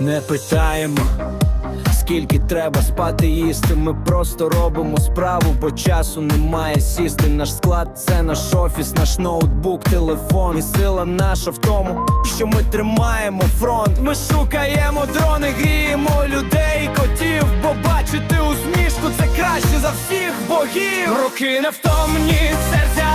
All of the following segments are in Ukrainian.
Не питаємо, скільки треба спати їсти. Ми просто робимо справу, бо часу немає сісти. Наш склад це наш офіс, наш ноутбук, телефон. І сила наша в тому, що ми тримаємо фронт. Ми шукаємо дрони, гріємо людей, котів. Бо бачити усмішку це краще за всіх богів. Руки невтомні, серця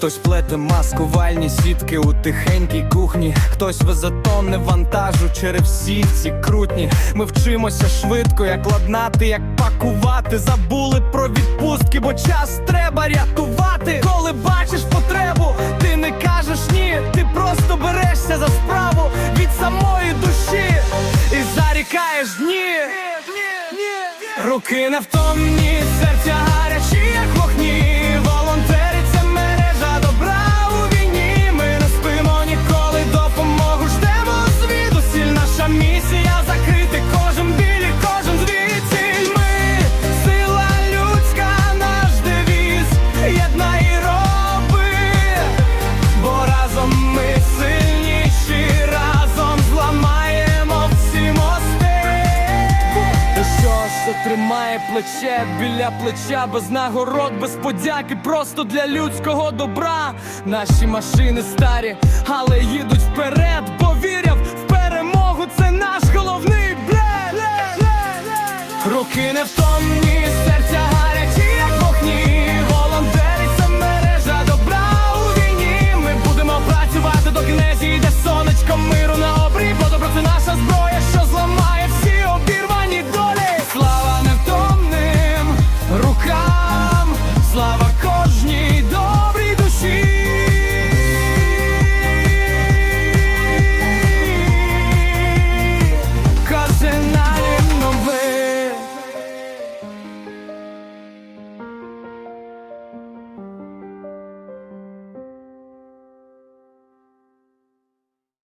Хтось плете маскувальні сітки у тихенькій кухні, хтось везе тонни вантажу через всі ці крутні. Ми вчимося швидко, як ладнати, як пакувати. Забули про відпустки, бо час треба рятувати. Коли бачиш потребу, ти не кажеш ні, ти просто берешся за справу від самої душі і зарікаєш дні. Руки невтомні, серця це тримає плече біля плеча, без нагород, без подяки, просто для людського добра. Наші машини старі, але їдуть вперед, бо вірять в перемогу, це наш головний блед. Руки невтомні,